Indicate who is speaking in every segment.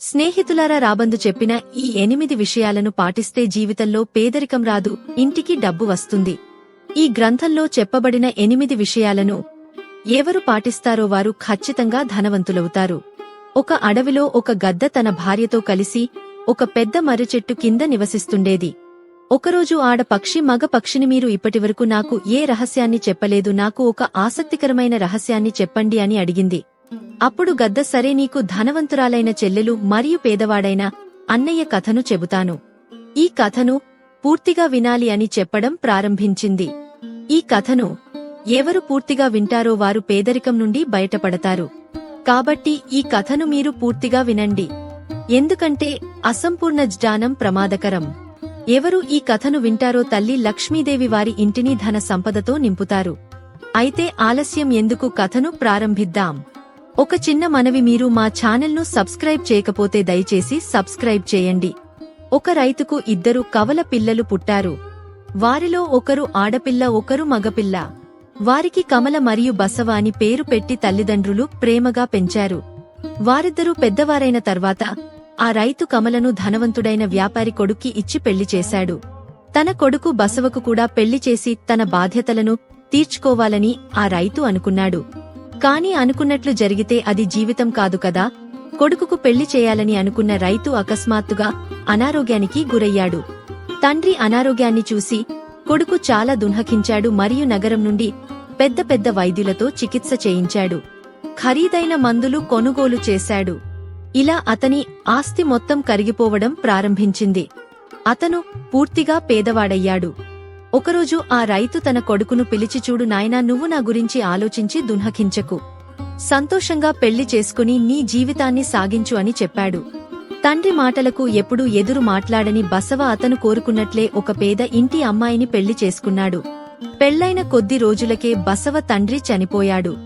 Speaker 1: స్నేహితులారా రాబందు చెప్పిన ఈ ఎనిమిది విషయాలను పాటిస్తే జీవితంలో పేదరికం రాదు ఇంటికి డబ్బు వస్తుంది. ఈ గ్రంథంలో చెప్పబడిన ఎనిమిది విషయాలను ఎవరు పాటిస్తారో వారు ఖచ్చితంగా ధనవంతులవుతారు. ఒక అడవిలో ఒక గద్ద తన భార్యతో కలిసి ఒక పెద్ద మర్రిచెట్టు కింద నివసిస్తుండేది. ఒకరోజు ఆడ పక్షి మగ పక్షిని మీరు ఇప్పటివరకు నాకు ఏ రహస్యాన్ని చెప్పలేదు నాకు ఒక ఆసక్తికరమైన రహస్యాన్ని చెప్పండి అని అడిగింది. అప్పుడు గద్ద సరే నీకు ధనవంతురాలైన చెల్లెలు మరియు పేదవాడైన అన్నయ్య కథను చెబుతాను. ఈ కథను పూర్తిగా వినాలి అని చెప్పడం ప్రారంభించింది. ఈ కథను ఎవరు పూర్తిగా వింటారో వారు పేదరికం నుండి బయటపడతారు. కాబట్టి ఈ కథను మీరు పూర్తిగా వినండి. ఎందుకంటే అసంపూర్ణ జ్ఞానం ప్రమాదకరం. ఎవరు ఈ కథను వింటారో తల్లి లక్ష్మీదేవి వారి ఇంటిని ధన సంపదతో నింపుతారు. అయితే ఆలస్యం ఎందుకు కథను ప్రారంభిద్దాం? ఒక చిన్న మనవి మీరు మా ఛానల్ను సబ్స్క్రైబ్ చేయకపోతే దయచేసి సబ్స్క్రైబ్ చేయండి. ఒక రైతుకు ఇద్దరు కవల పిల్లలు పుట్టారు. వారిలో ఒకరు ఆడపిల్ల ఒకరు మగపిల్ల. వారికి కమల మరియు బసవ అని పేరు పెట్టి తల్లిదండ్రులు ప్రేమగా పెంచారు. వారిద్దరూ పెద్దవారైన తర్వాత ఆ రైతు కమలను ధనవంతుడైన వ్యాపారి కొడుక్కి ఇచ్చి పెళ్ళి చేశాడు. తన కొడుకు బసవకు కూడా పెళ్ళి చేసి తన బాధ్యతలను తీర్చుకోవాలని ఆ రైతు అనుకున్నాడు. కాని అనుకున్నట్లు జరిగితే అది జీవితం కాదు కదా? కొడుకుకు పెళ్ళి చేయాలని అనుకున్న రైతు అకస్మాత్తుగా అనారోగ్యానికి గురయ్యాడు. తండ్రి అనారోగ్యాన్ని చూసి కొడుకు చాలా దున్హకించాడు మరియు నగరం నుండి పెద్ద పెద్ద వైద్యులతో చికిత్స చేయించాడు. ఖరీదైన మందులు కొనుగోలు చేశాడు. ఇలా అతని ఆస్తి మొత్తం కరిగిపోవడం ప్రారంభించింది. అతను పూర్తిగా పేదవాడయ్యాడు. ఒకరోజు ఆ రైతు తన కొడుకును పిలిచి చూడు నాయనా నువ్వు నా గురించి ఆలోచించి దున్హకించకు. సంతోషంగా పెళ్ళి చేసుకుని నీ జీవితాన్ని సాగించు అని చెప్పాడు. తండ్రి మాటలకు ఎప్పుడూ ఎదురు మాట్లాడని బసవ అతను కోరుకున్నట్లే ఒక పేద ఇంటి అమ్మాయిని పెళ్ళి చేసుకున్నాడు. పెళ్ళైన కొద్ది రోజులకే బసవ తండ్రి చనిపోయాడు.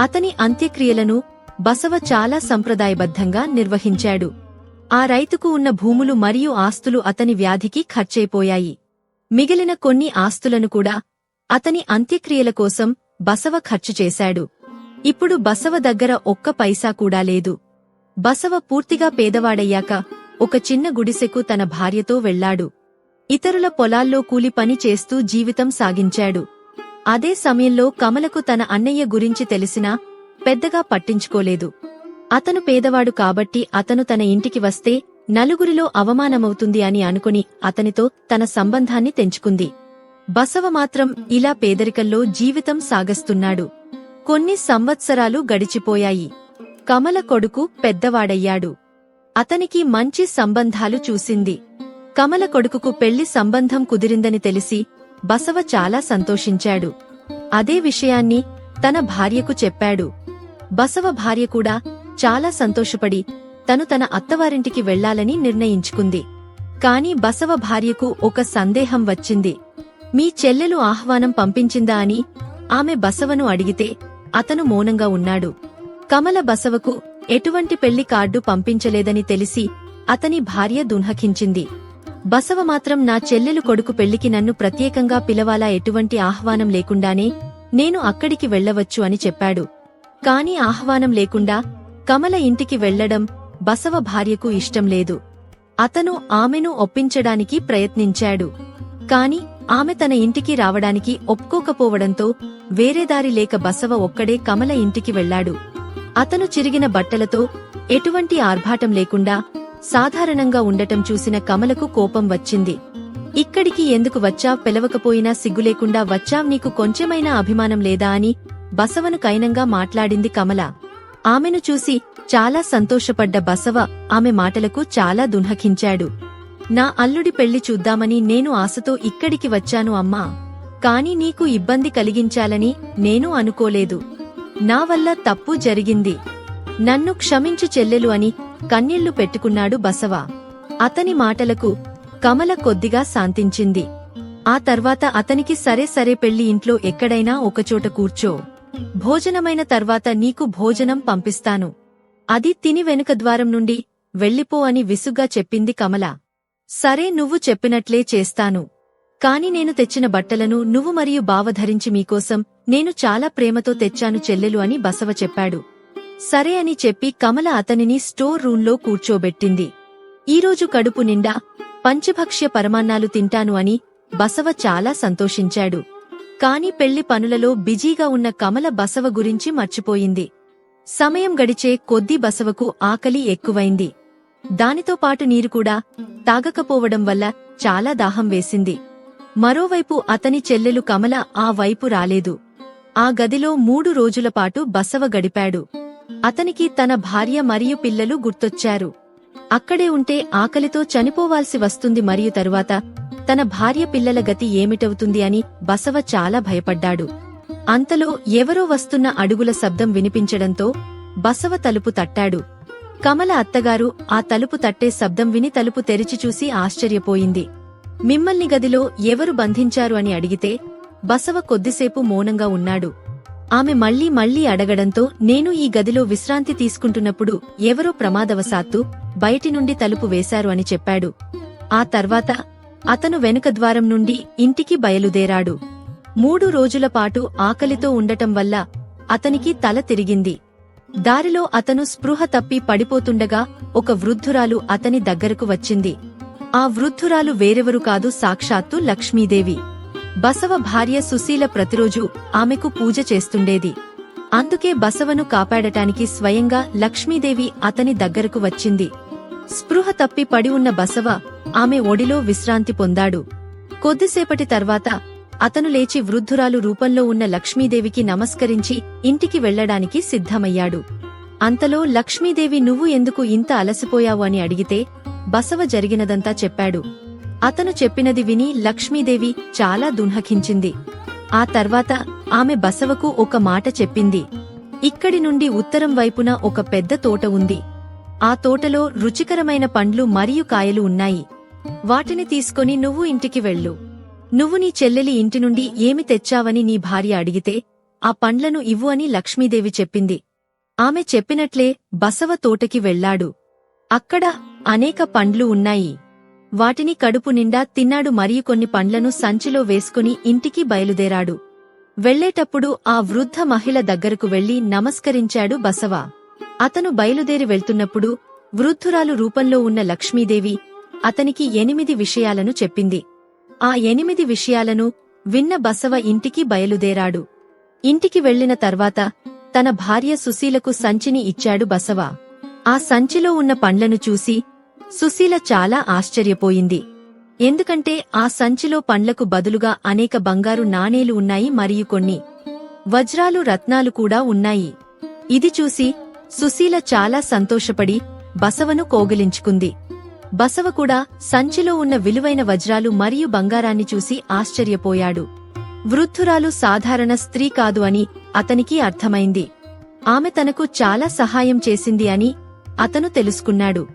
Speaker 1: అతని అంత్యక్రియలను బసవ చాలా సంప్రదాయబద్ధంగా నిర్వహించాడు. ఆ రైతుకు ఉన్న భూములు మరియు ఆస్తులు అతని వ్యాధికి ఖర్చైపోయాయి. మిగిలిన కొన్ని ఆస్తులను కూడా అతని అంత్యక్రియల కోసం బసవ ఖర్చు చేశాడు. ఇప్పుడు బసవ దగ్గర ఒక్క పైసా కూడా లేదు. బసవ పూర్తిగా పేదవాడయ్యాక ఒక చిన్న గుడిసెకు తన భార్యతో వెళ్ళాడు ఇతరుల పొలాల్లో కూలి పని చేస్తూ జీవితం సాగించాడు. అదే సమయంలో కమలకు తన అన్నయ్య గురించి తెలిసినా పెద్దగా పట్టించుకోలేదు. అతను పేదవాడు కాబట్టి అతను తన ఇంటికి వస్తే నలుగురిలో అవమానమవుతుంది అని అనుకుని అతనితో తన సంబంధాన్ని తెంచుకుంది. బసవ మాత్రం ఇలా పేదరికంలో జీవితం సాగస్తున్నాడు. కొన్ని సంవత్సరాలు గడిచిపోయాయి. కమల కొడుకు పెద్దవాడయ్యాడు. అతనికి మంచి సంబంధాలు చూసింది. కమల కొడుకుకు పెళ్ళి సంబంధం కుదిరిందని తెలిసి బసవ చాలా సంతోషించాడు. అదే విషయాన్ని తన భార్యకు చెప్పాడు. బసవ భార్య కూడా చాలా సంతోషపడి తను తన అత్తవారింటికి వెళ్ళాలని నిర్ణయించుకుంది. కాని బసవ భార్యకు ఒక సందేహం వచ్చింది. మీ చెల్లెలు ఆహ్వానం పంపించిందా అని ఆమె బసవను అడిగితే అతను మౌనంగా ఉన్నాడు. కమల బసవకు ఎటువంటి పెళ్ళి కార్డు పంపించలేదని తెలిసి అతని భార్య దున్హకించింది. బసవ మాత్రం నా చెల్లెలు కొడుకు పెళ్ళికి నన్ను ప్రత్యేకంగా పిలవాలా ఎటువంటి ఆహ్వానం లేకుండానే నేను అక్కడికి వెళ్ళవచ్చు అని చెప్పాడు. కాని ఆహ్వానం లేకుండా కమల ఇంటికి వెళ్ళడం బసవ భార్యకు ఇష్టం లేదు. అతను ఆమెను ఒప్పించడానికి ప్రయత్నించాడు. కాని ఆమె తన ఇంటికి రావడానికి ఒప్పుకోకపోవడంతో వేరేదారి లేక బసవ ఒక్కడే కమల ఇంటికి వెళ్ళాడు అతను చిరిగిన బట్టలతో ఎటువంటి ఆర్భాటం లేకుండా సాధారణంగా ఉండటం చూసిన కమలకు కోపం వచ్చింది. ఇక్కడికి ఎందుకు వచ్చావ్? పిలవకపోయినా సిగ్గులేకుండా వచ్చావ్? నీకు కొంచెమైనా అభిమానం లేదా అని బసవను కైనంగా మాట్లాడింది కమల. ఆమెను చూసి చాలా సంతోషపడ్డ బసవ ఆమె మాటలకు చాలా దున్హకించాడు. నా అల్లుడి పెళ్ళి చూద్దామని నేను ఆశతో ఇక్కడికి వచ్చాను అమ్మా. కాని నీకు ఇబ్బంది కలిగించాలని నేను అనుకోలేదు. నా వల్ల తప్పు జరిగింది. నన్ను క్షమించు చెల్లెలు అని కన్నీళ్ళు పెట్టుకున్నాడు బసవ. అతని మాటలకు కమల కొద్దిగా శాంతించింది. ఆ తర్వాత అతనికి సరే సరే పెళ్ళి ఇంట్లో ఎక్కడైనా ఒకచోట కూర్చో. భోజనమైన తర్వాత నీకు భోజనం పంపిస్తాను. అది తిని వెనుక ద్వారం నుండి వెళ్ళిపో అని విసుగ్గా చెప్పింది కమల. సరే నువ్వు చెప్పినట్లే చేస్తాను. కాని నేను తెచ్చిన బట్టలను నువ్వు మరియు బావ ధరించి మీకోసం నేను చాలా ప్రేమతో తెచ్చాను చెల్లెలు అని బసవ చెప్పాడు. సరే అని చెప్పి కమల అతనిని స్టోర్ రూంలో కూర్చోబెట్టింది. ఈరోజు కడుపు నిండా పంచభక్ష్య పరమాన్నాలు తింటాను అని బసవ చాలా సంతోషించాడు. కాని పెళ్ళి పనులలో బిజీగా ఉన్న కమల బసవ గురించి మర్చిపోయింది. సమయం గడిచే కొద్దీ బసవకు ఆకలి ఎక్కువైంది. దానితో పాటు నీరు కూడా తాగకపోవడం వల్ల చాలా దాహం వేసింది. మరోవైపు అతని చెల్లెలు కమల ఆ వైపు రాలేదు. ఆ గదిలో మూడు రోజుల పాటు బసవ గడిపాడు. అతనికి తన భార్య మరియు పిల్లలు గుర్తొచ్చారు. అక్కడే ఉంటే ఆకలితో చనిపోవాల్సి వస్తుంది మరియు తరువాత తన భార్య పిల్లల గతి ఏమిటవుతుంది అని బసవ చాలా భయపడ్డాడు. అంతలో ఎవరో వస్తున్న అడుగుల శబ్దం వినిపించడంతో బసవ తలుపు తట్టాడు. కమల అత్తగారు ఆ తలుపు తట్టే శబ్దం విని తలుపు తెరిచి చూసి ఆశ్చర్యపోయింది. మిమ్మల్ని గదిలో ఎవరు బంధించారు అని అడిగితే బసవ కొద్దిసేపు మౌనంగా ఉన్నాడు. ఆమె మళ్ళీ మళ్ళీ అడగడంతో నేను ఈ గదిలో విశ్రాంతి తీసుకుంటున్నప్పుడు ఎవరో ప్రమాదవశాత్తు బయటి నుండి తలుపు వేశారు అని చెప్పాడు. ఆ తర్వాత అతను వెనుక ద్వారం నుండి ఇంటికి బయలుదేరాడు. మూడు రోజుల పాటు ఆకలితో ఉండటం వల్ల అతనికి తల తిరిగింది. దారిలో అతను స్పృహ తప్పి పడిపోతుండగా ఒక వృద్ధురాలు అతని దగ్గరకు వచ్చింది. ఆ వృద్ధురాలు వేరెవరు కాదు సాక్షాత్తు లక్ష్మీదేవి. బసవ భార్య సుశీల ప్రతిరోజు ఆమెకు పూజ చేస్తుండేది. అందుకే బసవను కాపాడటానికి స్వయంగా లక్ష్మీదేవి అతని దగ్గరకు వచ్చింది. స్పృహ తప్పి పడి ఉన్న బసవ ఆమె ఒడిలో విశ్రాంతి పొందాడు. కొద్దిసేపటి తర్వాత అతను లేచి వృద్ధురాలు రూపంలో ఉన్న లక్ష్మీదేవికి నమస్కరించి ఇంటికి వెళ్ళడానికి సిద్ధమయ్యాడు. అంతలో లక్ష్మీదేవి నువ్వు ఎందుకు ఇంత అలసిపోయావు? అని అడిగితే బసవ జరిగినదంతా చెప్పాడు. అతను చెప్పినది విని లక్ష్మీదేవి చాలా దున్హకించింది ఆ తర్వాత ఆమె బసవకు ఒక మాట చెప్పింది. ఇక్కడి నుండి ఉత్తరం వైపున ఒక పెద్ద తోట ఉంది. ఆ తోటలో రుచికరమైన పండ్లు మరియు కాయలు ఉన్నాయి. వాటిని తీసుకొని నువ్వు ఇంటికి వెళ్ళు. నువ్వు నీ చెల్లెలి ఇంటి నుండి ఏమి తెచ్చావని నీ భార్య అడిగితే ఆ పండ్లను ఇవ్వు అని లక్ష్మీదేవి చెప్పింది. ఆమె చెప్పినట్లే బసవ తోటకి వెళ్ళాడు అక్కడ అనేక పండ్లు ఉన్నాయి. వాటిని కడుపు నిండా తిన్నాడు మరియు కొన్ని పండ్లను సంచిలో వేసుకుని ఇంటికి బయలుదేరాడు. వెళ్ళేటప్పుడు ఆ వృద్ధ మహిళ దగ్గరకు వెళ్ళి నమస్కరించాడు బసవ. అతను బయలుదేరి వెళ్తున్నప్పుడు వృద్ధురాలు రూపంలో ఉన్న లక్ష్మీదేవి అతనికి ఎనిమిది విషయాలను చెప్పింది. ఆ ఎనిమిది విషయాలను విన్న బసవ ఇంటికి బయలుదేరాడు. ఇంటికి వెళ్ళిన తర్వాత తన భార్య సుశీలకు సంచిని ఇచ్చాడు బసవ. ఆ సంచిలో ఉన్న పండ్లను చూసి సుశీల చాలా ఆశ్చర్యపోయింది. ఎందుకంటే ఆ సంచిలో పండ్లకు బదులుగా అనేక బంగారు నాణేలు ఉన్నాయి మరియు కొన్ని వజ్రాలు రత్నాలు కూడా ఉన్నాయి. ఇది చూసి సుశీల చాలా సంతోషపడి బసవను కోగిలించుకుంది. బసవ కూడా సంచిలో ఉన్న విలువైన వజ్రాలు మరియు బంగారాన్ని చూసి ఆశ్చర్యపోయాడు. వృద్ధురాలు సాధారణ స్త్రీ కాదు అని అతనికి అర్థమైంది. ఆమె తనకు చాలా సహాయం చేసింది అని అతను తెలుసుకున్నాడు.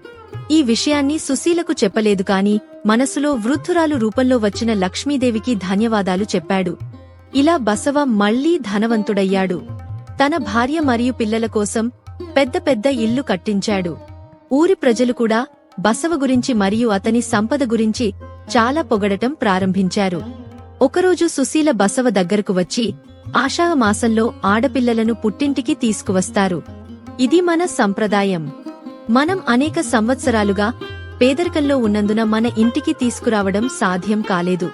Speaker 1: ఈ విషయాన్ని సుశీలకు చెప్పలేదు కాని మనసులో వృద్ధురాలు రూపంలో వచ్చిన లక్ష్మీదేవికి ధన్యవాదాలు చెప్పాడు. ఇలా బసవ మళ్ళీ ధనవంతుడయ్యాడు. తన భార్య మరియు పిల్లల కోసం పెద్ద పెద్ద ఇల్లు కట్టించాడు. ఊరి ప్రజలు కూడా బసవ గురించి మరియు అతని సంపద గురించి చాలా పొగడటం ప్రారంభించారు. ఒకరోజు సుశీల బసవ దగ్గరకు వచ్చి ఆషాఢ మాసంలో ఆడపిల్లలను పుట్టింటికి తీసుకువస్తారు. ఇది మన సంప్రదాయం. మనం అనేక సంవత్సరాలుగా పేదరికంలో ఉన్నందున మన ఇంటికి తీసుకురావడం సాధ్యం కాలేదు.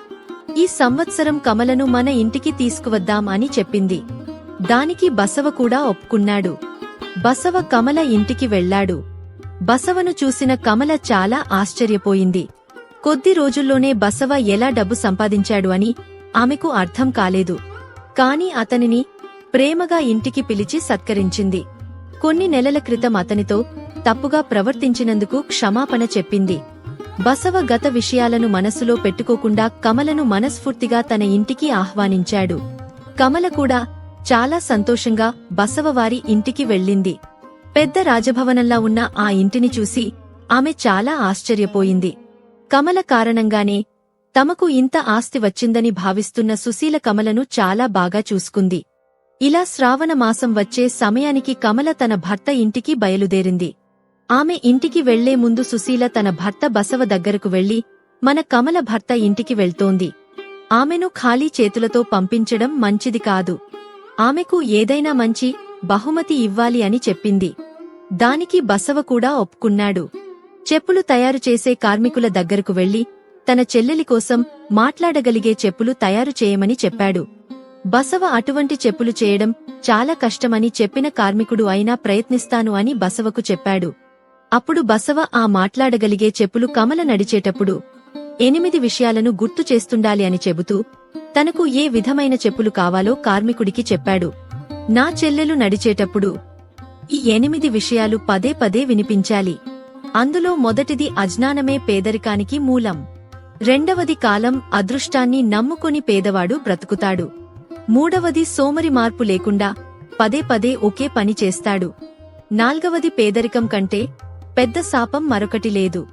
Speaker 1: ఈ సంవత్సరం కమలను మన ఇంటికి తీసుకువద్దాం అని చెప్పింది. దానికి బసవ కూడా ఒప్పుకున్నాడు. బసవ కమల ఇంటికి వెళ్ళాడు బసవను చూసిన కమల చాలా ఆశ్చర్యపోయింది. కొద్ది రోజుల్లోనే బసవ ఎలా డబ్బు సంపాదించాడు అని ఆమెకు అర్థం కాలేదు. కాని అతనిని ప్రేమగా ఇంటికి పిలిచి సత్కరించింది. కొన్ని నెలల క్రితం అతనితో తప్పుగా ప్రవర్తించినందుకు క్షమాపణ చెప్పింది. బసవ గత విషయాలను మనసులో పెట్టుకోకుండా కమలను మనస్ఫూర్తిగా తన ఇంటికి ఆహ్వానించాడు. కమల కూడా చాలా సంతోషంగా బసవవారి ఇంటికి వెళ్ళింది. పెద్ద రాజభవనంలా ఉన్న ఆ ఇంటిని చూసి ఆమె చాలా ఆశ్చర్యపోయింది. కమల కారణంగానే తమకు ఇంత ఆస్తి వచ్చిందని భావిస్తున్న సుశీల కమలను చాలా బాగా చూసుకుంది. ఇలా శ్రావణ మాసం వచ్చే సమయానికి కమల తన భర్త ఇంటికి బయలుదేరింది. ఆమె ఇంటికి వెళ్ళే ముందు సుశీల తన భర్త బసవ దగ్గరకు వెళ్ళి మన కమల భర్త ఇంటికి వెళ్తోంది. ఆమెను ఖాళీ చేతులతో పంపించడం మంచిది కాదు. ఆమెకు ఏదైనా మంచి బహుమతి ఇవ్వాలి అని చెప్పింది. దానికి బసవ కూడా ఒప్పుకున్నాడు. చెప్పులు తయారు చేసే కార్మికుల దగ్గరకు వెళ్ళి తన చెల్లెలి కోసం మాట్లాడగలిగే చెప్పులు తయారు చేయమని చెప్పాడు. బసవ అటువంటి చెప్పులు చేయడం చాలా కష్టమని చెప్పిన కార్మికుడు అయినా ప్రయత్నిస్తాను అని బసవకు చెప్పాడు. అప్పుడు బసవ ఆ మాట్లాడగలిగే చెప్పులు కమల నడిచేటప్పుడు ఎనిమిది విషయాలను గుర్తు చేస్తుండాలి అని చెబుతూ తనకు ఏ విధమైన చెప్పులు కావాలో కార్మికుడికి చెప్పాడు. నా చెల్లెలు నడిచేటప్పుడు ఈ ఎనిమిది విషయాలు పదే పదే వినిపించాలి. అందులో మొదటిది అజ్ఞానమే పేదరికానికి మూలం. రెండవది కాలం అదృష్టాన్ని నమ్ముకొని పేదవాడు బ్రతుకుతాడు. మూడవది సోమరి మార్పు లేకుండా పదే పదే ఒకే పని చేస్తాడు. నాల్గవది పేదరికం కంటే పెద్ద శాపం మరొకటి లేదు.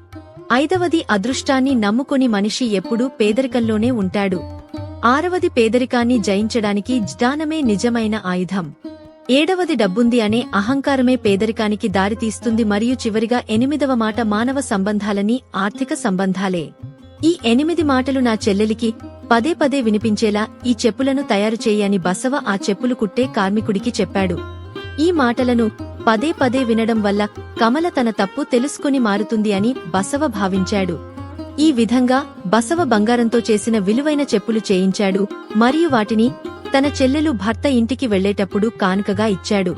Speaker 1: ఐదవది అదృష్టాన్ని నమ్ముకొని మనిషి ఎప్పుడూ పేదరికంలోనే ఉంటాడు. ఆరవది పేదరికాన్ని జయించడానికి జ్ఞానమే నిజమైన ఆయుధం. ఏడవది డబ్బుంది అనే అహంకారమే పేదరికానికి దారితీస్తుంది మరియు చివరిగా ఎనిమిదవ మాట మానవ సంబంధాలని ఆర్థిక సంబంధాలే. ఈ ఎనిమిది మాటలు నా చెల్లెలికి పదే పదే వినిపించేలా ఈ చెప్పులను తయారు చేయని బసవ ఆ చెప్పులు కుట్టే కార్మికుడికి చెప్పాడు. ఈ మాటలను పదే పదే వినడం వల్ల కమల తన తప్పు తెలుసుకుని మారుతుంది అని బసవ భావించాడు. ఈ విధంగా బసవ బంగారంతో చేసిన విలువైన చెప్పులు చేయించాడు మరియు వాటిని తన చెల్లెలు భర్త ఇంటికి వెళ్ళేటప్పుడు కానుకగా ఇచ్చాడు.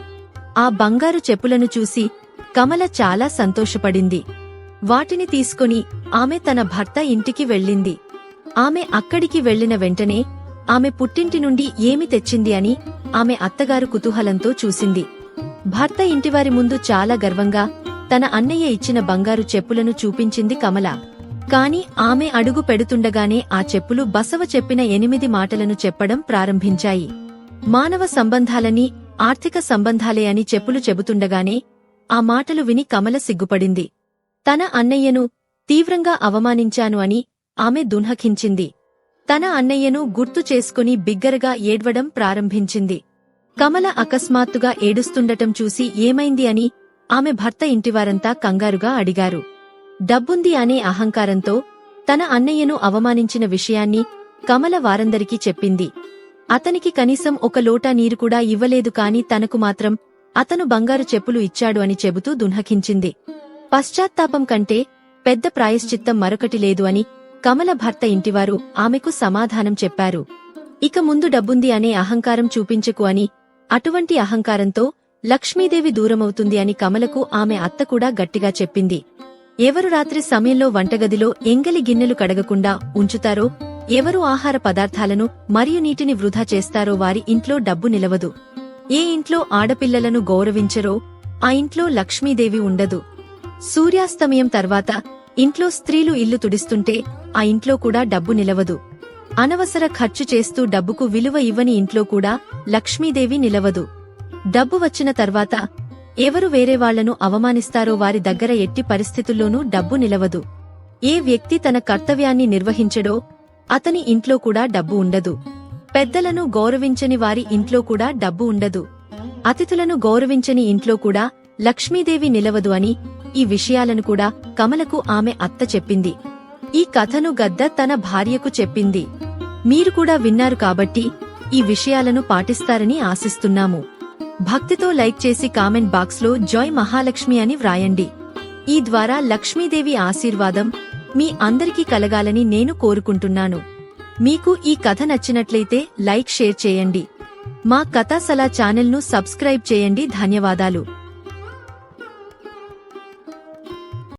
Speaker 1: ఆ బంగారు చెప్పులను చూసి కమల చాలా సంతోషపడింది. వాటిని తీసుకుని ఆమె తన భర్త ఇంటికి వెళ్ళింది. ఆమె అక్కడికి వెళ్ళిన వెంటనే ఆమె పుట్టింటి నుండి ఏమి తెచ్చింది అని ఆమె అత్తగారు కుతూహలంతో చూసింది. భర్త ఇంటివారి ముందు చాలా గర్వంగా తన అన్నయ్య ఇచ్చిన బంగారు చెప్పులను చూపించింది కమల. కాని ఆమె అడుగు పెడుతుండగానే ఆ చెప్పులు బసవ చెప్పిన ఎనిమిది మాటలను చెప్పడం ప్రారంభించాయి. మానవ సంబంధాలని ఆర్థిక సంబంధాలే అని చెప్పులు చెబుతుండగానే ఆ మాటలు విని కమల సిగ్గుపడింది. తన అన్నయ్యను తీవ్రంగా అవమానించాను అని ఆమె దున్హకించింది. తన అన్నయ్యను గుర్తు చేసుకుని బిగ్గరగా ఏడ్వడం ప్రారంభించింది. కమల అకస్మాత్తుగా ఏడుస్తుండటం చూసి ఏమైంది అని ఆమె భర్త ఇంటివారంతా కంగారుగా అడిగారు. డబ్బుంది అనే అహంకారంతో తన అన్నయ్యను అవమానించిన విషయాన్ని కమల వారందరికీ చెప్పింది. అతనికి కనీసం ఒక లోటా నీరు కూడా ఇవ్వలేదు కాని తనకు మాత్రం అతను బంగారు చెప్పులు ఇచ్చాడు అని చెబుతూ దున్హకించింది. పశ్చాత్తాపం కంటే పెద్ద ప్రాయశ్చిత్తం మరొకటి లేదు అని కమల భర్త ఇంటివారు ఆమెకు సమాధానం చెప్పారు. ఇక ముందు డబ్బుంది అనే అహంకారం చూపించకు అని అటువంటి అహంకారంతో లక్ష్మీదేవి దూరమవుతుంది అని కమలకు ఆమె అత్త కూడా గట్టిగా చెప్పింది. ఎవరు రాత్రి సమయంలో వంటగదిలో ఎంగలి గిన్నెలు కడగకుండా ఉంచుతారో ఎవరు ఆహార పదార్థాలను మరియు నీటిని వృధా చేస్తారో వారి ఇంట్లో డబ్బు నిలవదు. ఏ ఇంట్లో ఆడపిల్లలను గౌరవించరో ఆ ఇంట్లో లక్ష్మీదేవి ఉండదు. సూర్యాస్తమయం తర్వాత ఇంట్లో స్త్రీలు ఇల్లు తుడిస్తుంటే ఆ ఇంట్లో కూడా డబ్బు నిలవదు. అనవసర ఖర్చు చేస్తూ డబ్బుకు విలువ ఇవ్వని ఇంట్లో కూడా లక్ష్మీదేవి నిలవదు. డబ్బు వచ్చిన తర్వాత ఎవరు వేరే వాళ్ళను అవమానిస్తారో వారి దగ్గర ఎట్టి పరిస్థితుల్లోనూ డబ్బు నిలవదు. ఏ వ్యక్తి తన కర్తవ్యాన్ని నిర్వహించడో అతని ఇంట్లో కూడా డబ్బు ఉండదు. పెద్దలను గౌరవించని వారి ఇంట్లో కూడా డబ్బు ఉండదు. అతిథులను గౌరవించని ఇంట్లో కూడా లక్ష్మీదేవి నిలవదు అని ఈ విషయాలను కూడా కమలకు ఆమె అత్త చెప్పింది. ఈ కథను గద్ద తన భార్యకు చెప్పింది. మీరు కూడా విన్నారు కాబట్టి ఈ విషయాలను పాటిస్తారని ఆశిస్తున్నాము. భక్తితో లైక్ చేసి కామెంట్ బాక్స్లో జాయ్ మహాలక్ష్మి అని వ్రాయండి. ఈ ద్వారా లక్ష్మీదేవి ఆశీర్వాదం మీ అందరికీ కలగాలని నేను కోరుకుంటున్నాను. మీకు ఈ కథ నచ్చినట్లయితే లైక్ షేర్ చేయండి. మా కథాసలా ఛానల్ను సబ్స్క్రైబ్ చేయండి. ధన్యవాదాలు.